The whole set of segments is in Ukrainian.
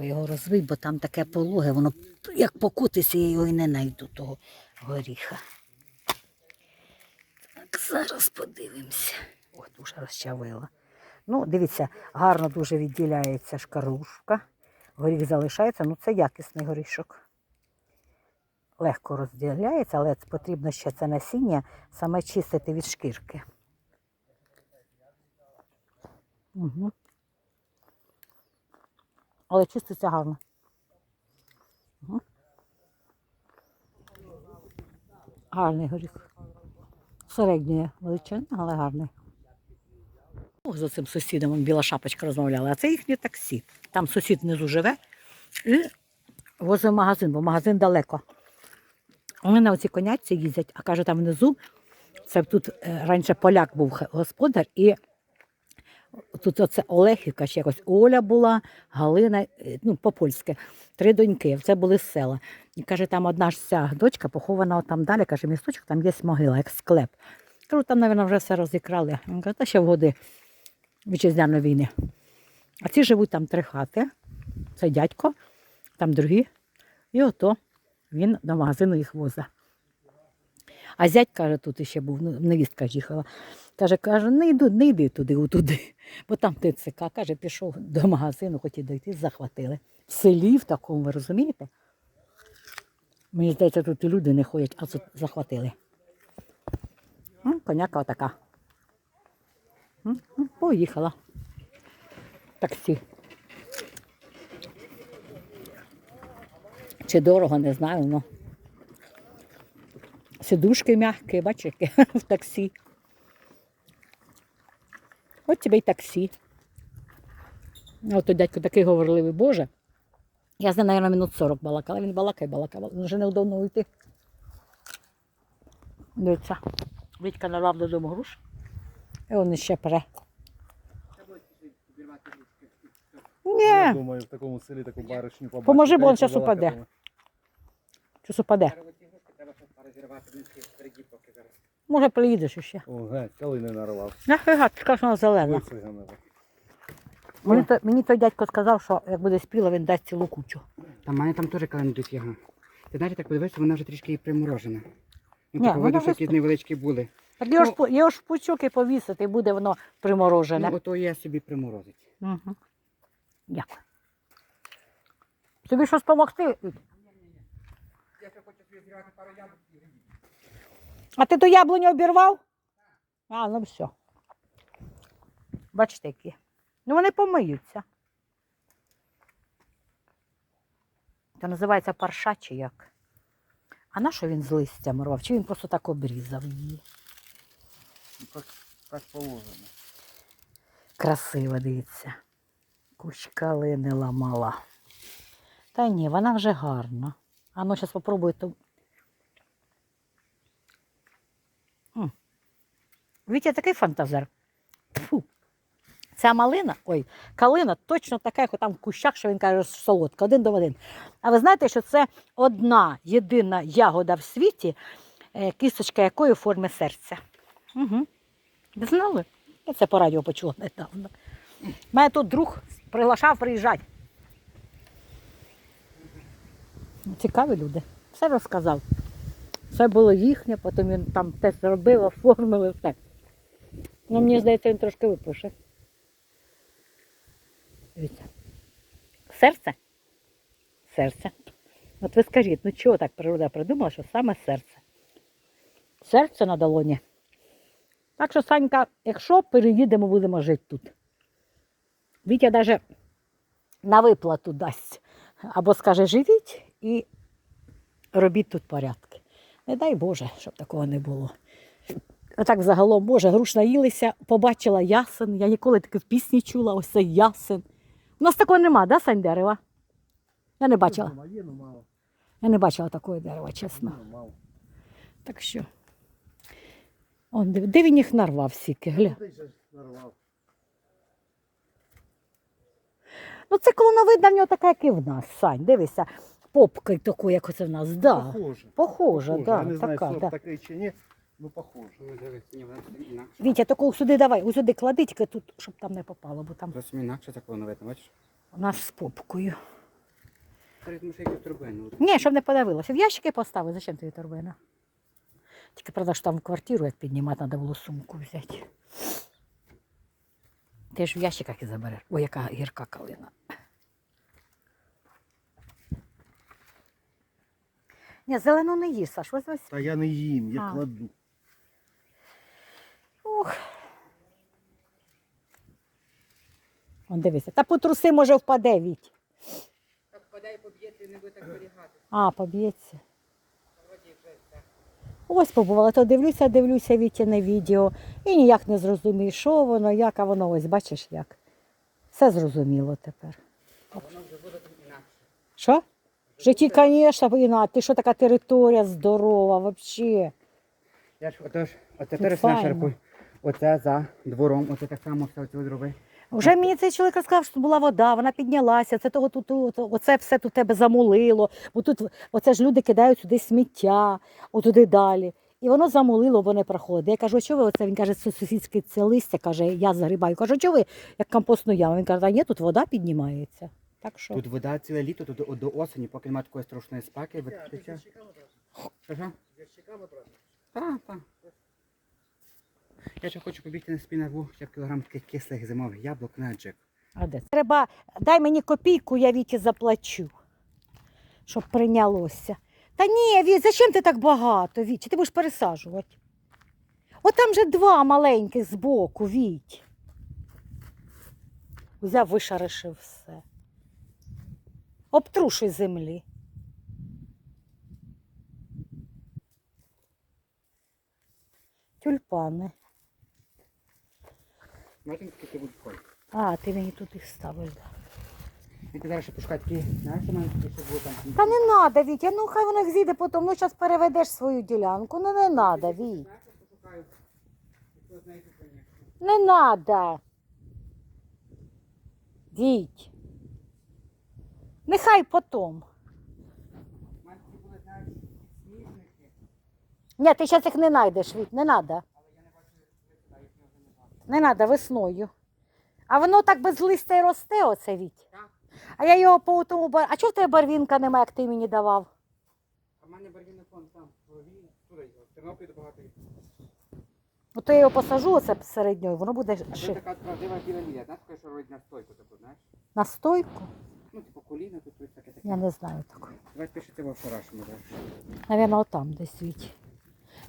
Його розвий, бо там таке пологе, воно як покутиться, я його і не знайду того горіха. Так, зараз подивимося. Ой, дуже розчавила. Ну, дивіться, гарно дуже відділяється шкарлупка. Горіх залишається, ну це якісний горішок. Легко розділяється, але потрібно ще це насіння саме чистити від шкірки. Угу. Але чиститься гарно. Гарний горіх. Середньої величини, але гарний. О, за цим сусідом он біла шапочка розмовляла, а це їхнє таксі. Там сусід внизу живе і возить в магазин, бо магазин далеко. Вони на оці коняці їздять, а каже, там внизу, це тут е, раніше поляк був господар, і тут оце Олехівка, ще якось Оля була, Галина, е, ну, по-польськи, три доньки. Це були села. І каже, там одна ж ця дочка похована там далі, каже, місточок, там є могила, як склеп. Кажу, там, мабуть, вже все розікрали. Він каже, та ще в годи вітчизняної війни. А ці живуть там три хати. Це дядько, там другі. І ото він до магазину їх возить. А зять, каже, тут іще був, ну, невістка їхала. Каже, каже, не йду, не йди туди, отуди. Бо там ТЦК, каже, пішов до магазину, хотів дойти, захватили. В селі в такому, ви розумієте? Мені здається, тут і люди не ходять, а тут захватили. М, Коняка отака. М, Поїхала. Таксі. Чи дорого, не знаю, ну. Сидушки м'які, бачиш, які в таксі. От тебе й таксі. От той дядько такий говорливий, Боже. Я з ним, мабуть, минут 40 балакала. Він балакає. Він вже неудобно уйти. Дивіться. Вітька нарвав додому груш. І він ще пере. Я Ні, думаю, в такому селі таку баришню побачити. Поможи, бо він та й щас упаде. Може, приїдеш ще. О, геть, коли не нарвав. Нафіга, ти скажеш, вона зелена. Мені, то, мені той дядько сказав, що як буде спіла, він дасть цілу кучу. Та в мене там теж кален йдуть. Ти знаєш, так подивишся, вона вже трішки і приморожена. Ну, Ні, так, вона видно, що якісь невеличкі були. Так його, ж, Ну- його ж в пучок і повісити, і буде воно приморожене. Ну, ото я собі приморозить. Угу. Дякую. Тобі щось допомогти? Я ще хочу собі пару яблук і А ти ту яблуню обірвав? А, ну все. Бачите, які. Ну вони помиються. Це називається парша чи як. А на що він з листям рвав? Чи він просто так обрізав її? Так, так положено. Красиво, дивіться. Куч калини ламала. Та ні, вона вже гарна. А ну, зараз спробую. То... М. Вітя такий фантазер. Фу. Ця малина, ой, калина точно така, як там в кущах, що він каже, солодка, один до один. А ви знаєте, що це одна єдина ягода в світі, е, кісточка якої в формі серця. Угу. Ви знали? Я це по радіо почула недавно. Мене тут друг приглашав приїжджати. Цікаві люди. Все розказав. Все було їхнє, потім він там те зробив, оформили все. Ну, мені здається, він трошки випише. Серце? Серце. От ви скажіть, ну чого так природа придумала, що саме серце? Серце на долоні. Так що, Санька, якщо переїдемо, будемо жити тут. Вітя навіть на виплату дасть. Або скаже, живіть і робіть тут порядки. Не дай Боже, щоб такого не було. Отак загалом, Боже, груш наїлися, побачила ясен. Я ніколи таки в пісні чула, ось цей ясен. У нас такого нема, да, Сань дерева? Я не бачила. Ну. Я не бачила такого дерева, чесно. Ну. Так що. Он, де, він їх нарвав сіки, гля. Ну це колоновидна в нього така, як і в нас, Сань. Дивися, попка такою, як оце в нас. Да. Похоже. Похожа, Похоже. да, Я не знаю, така, сорт да. такий чи ні, ну похоже. Ну, дивись, ні, вона інакше. Вітя, такого сюди давай, ось сюди клади, тільки тут, щоб там не попало, бо там Зовсім інакше так воно видно, бачиш? у нас з попкою. Ні, щоб не подавилося. В ящики поставив. Зачем тобі торбина? Тільки правда, що там квартиру, як піднімати, треба було сумку взяти. Ти ж в ящиках і забереш. Ой, яка гірка калина. Ні, зелену не їж, Саш, ось ось. Та я не їм, я А. кладу. Ух. Он дивися. Та по труси може впаде віть. Так впадай, поб'єте, не буде так зберігати. А, поб'ється. Ось побувала, то дивлюся, дивлюся Вітіне відео і ніяк не зрозумію, що воно, як, а воно ось, бачиш як. Все зрозуміло тепер. А воно вже буде там інакше. Що? В житті, звісно, інакше. Ти що така територія здорова, взагалі. Я ж отож, оце Тут теж файно. Оце за двором, оце так само все оце зроби. Вже мені цей чоловік розказав, що тут була вода, вона піднялася, це того тут, тут оце все тут тебе замулило, бо тут оце ж люди кидають сюди сміття, отуди далі. І воно замулило, бо не проходить. Я кажу, що ви оце? Він каже, це сусідське це листя, каже, я загрібаю. Кажу, що ви, як компостну яму? Він каже, а ні, тут вода піднімається. Так що. Тут вода ціле літо, тут до, до осені, поки немає такої страшної спеки. ви- Що, що? Так, так. Я ще хочу побігти на спінаву, ще кілограм таких кислих зимових яблук на джек. А де? Треба, дай мені копійку, я Віті заплачу, щоб прийнялося. Та ні, Віт, зачем ти так багато, Віть? Ти будеш пересаджувати. От там же два маленьких збоку, Віть. Взяв, вишаришив все. Обтрушуй землі. Тюльпани. А, ти мені тут їх ставиш. там. Та не надо, Вітя, ну хай воно їх зійде потім, ну зараз переведеш свою ділянку. Ну не надо, Віть. Не надо. Віть. Нехай сніжники, Ні, ти зараз їх не знайдеш, Віть, не надо. але я не надо весною. А воно так без листя й росте, оце Віть. Так. А я його по тому бар... А чого в тебе барвінка немає, як ти мені давав? А в мене барвінний фон там, в голові, туди його, в Тернопіль багато. Ну то я його посажу оце середньою, воно буде А це ши... така правдива біла лілія, знаєш, така, що робить на стойку таку, знаєш? на стойку. Ну, типу коліна, тут ось таке таке. Я не знаю такої. Давай пишете вчорашньому, так. Навірно, отам десь Віть.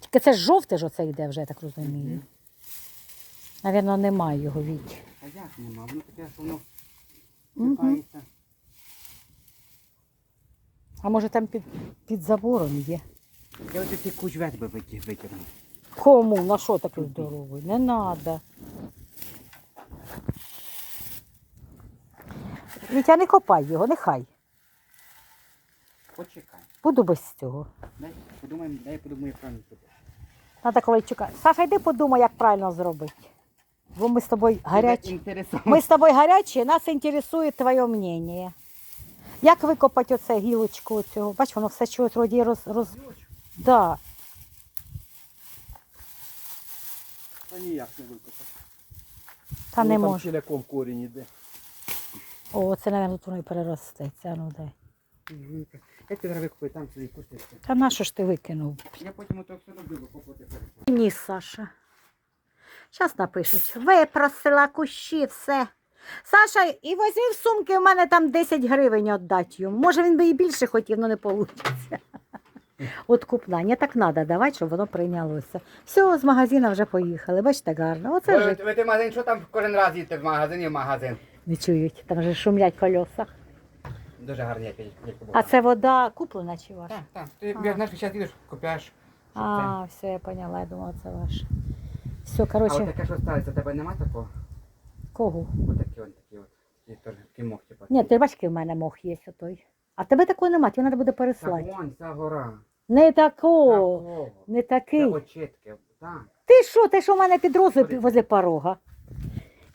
Тільки це ж жовте ж оце йде вже, я так розумію. Навірно, немає його Віть. А як нема? Воно таке, що воно чіпається. А може там під, під забором є? Я ось ці кучвет би витяг- витягнув. Кому? На що такий здоровий? Не треба. Вітя, не копай його, нехай. Почекай. Буду без цього. Дай подумаємо, дай я подумаю, як правильно буде. Надо Ковальчука. Саша, йди подумай, як правильно зробити. Бо ми з тобою гарячі. Ми з тобою гарячі, нас інтересує твоє мнення. Як викопати оце гілочку цього? Бач, воно все чогось вроді роз... роз... Да. Та ніяк не викопати. Та не Ну, там може. ціляком корінь іде. О, це, мабуть, воно і переростеться. Ну, дай. Я тебе зараз викупаю там свої кусточки. Та на що ж ти викинув? Я потім ото все викопувати перед. Ні, Саша. Зараз напишуть. Випросила кущі, все. Саша, і візьми в сумки, у мене там 10 гривень віддати йому. Може, він би і більше хотів, але не вийде. От купна. Не так треба давати, щоб воно прийнялося. Все, з магазину вже поїхали. Бачите, гарно. Оце Ви, ж ви ти магазин, що там кожен раз їдете з магазину в магазин? Не чують. Там вже шумлять колеса. Дуже гарний, як А це вода куплена чи ваша? Так, так. Ти А. знаєш, зараз їдеш, купляєш. щоб. А, все, я поняла, я думала, це ваше. Все, А от коротше, таке, що сталося, у тебе нема такого? кого? Ось такі от, такі от. Такі теж, такий мох, типу. Ні, ти бачки в мене мох є отой. А тебе такого немає, тобі треба буде Так, переслати. вон, ця гора. Не такого, Такого. не Це такий. очітки. Так. Ти що, ти що в мене під розу возле порога?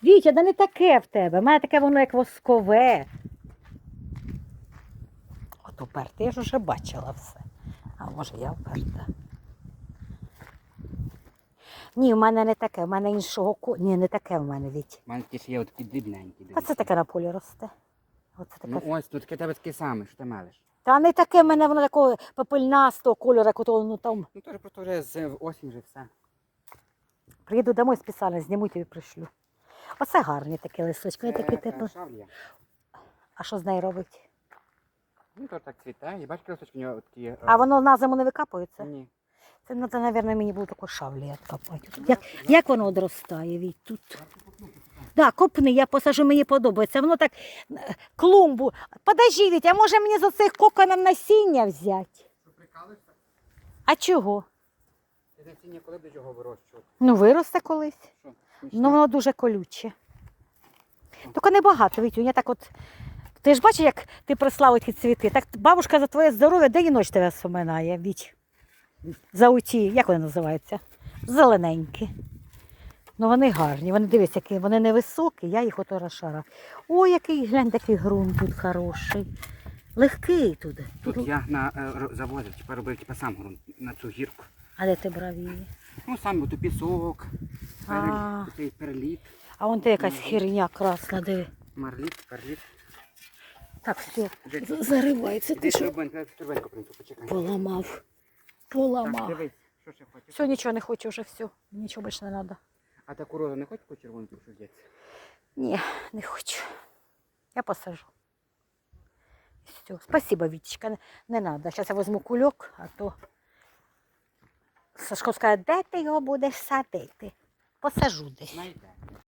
Вітя, да не таке в тебе. В мене таке воно як воскове. От уперте, я ж уже бачила все. А може я вперта. Ні, в мене не таке, в мене іншого ко. Ні, не таке в мене, Віть. У мене ще є от піддрібненькі. А це таке на полі росте. Оце таке. Ну ось, тут тебе таке саме, що ти мелиш. Та не таке в мене воно такого пепельнастого кольору, як ото, ну там. Ну теж просто вже з осінь вже все. Приїду домой спеціально, зніму тобі пришлю. Оце гарні такі листочки, вони такі Це, Шавлія. А що з нею робить? Ну то так цвіте, і бачиш, листочки у нього такі. е, А воно на зиму не викапується? Ні. Це треба, мабуть, мені було таку шавлі відкопати. Як, як воно одростає від тут? Да, копни, я посажу, мені подобається. Воно так е, клумбу. Подожди, Вітя, а може мені з оцих коконом насіння взяти? Що? А чого? Ти насіння коли будеш його вирощувати? Ну, виросте колись. Що? Ну, воно дуже колюче. Тільки небагато, Вітю, я так от. Ти ж бачиш, як ти прислав ті цвіти. Так бабушка за твоє здоров'я день і ніч тебе вспоминає, Віть. За оті, як вони називаються? Зелененькі. Ну вони гарні, вони дивись, які вони невисокі, я їх ото розшара. Ой, який глянь, такий ґрунт тут хороший. Легкий туди. Тут я на е, завозив, типу робив типу, сам ґрунт на цю гірку. А де ти брав її? Ну сам тут пісок, А. переліт, цей А вон ти якась херня красна, диви. марліт, перліт. Так, все, Де з- заривається, Іди ти що шурбеньку, я принесу, почекай. поламав. Так, Поламав. дивись, що ще хочеш? Все, нічого не хочу вже, все. Нічого більше не треба. А таку розу не хочеш по червонку, що йдеться? Ні, не хочу. Я посажу. Все. Спасибо, Вітечка. Не, не треба. Зараз я візьму кульок, а то Сашко скаже, де ти його будеш садити? Посажу десь.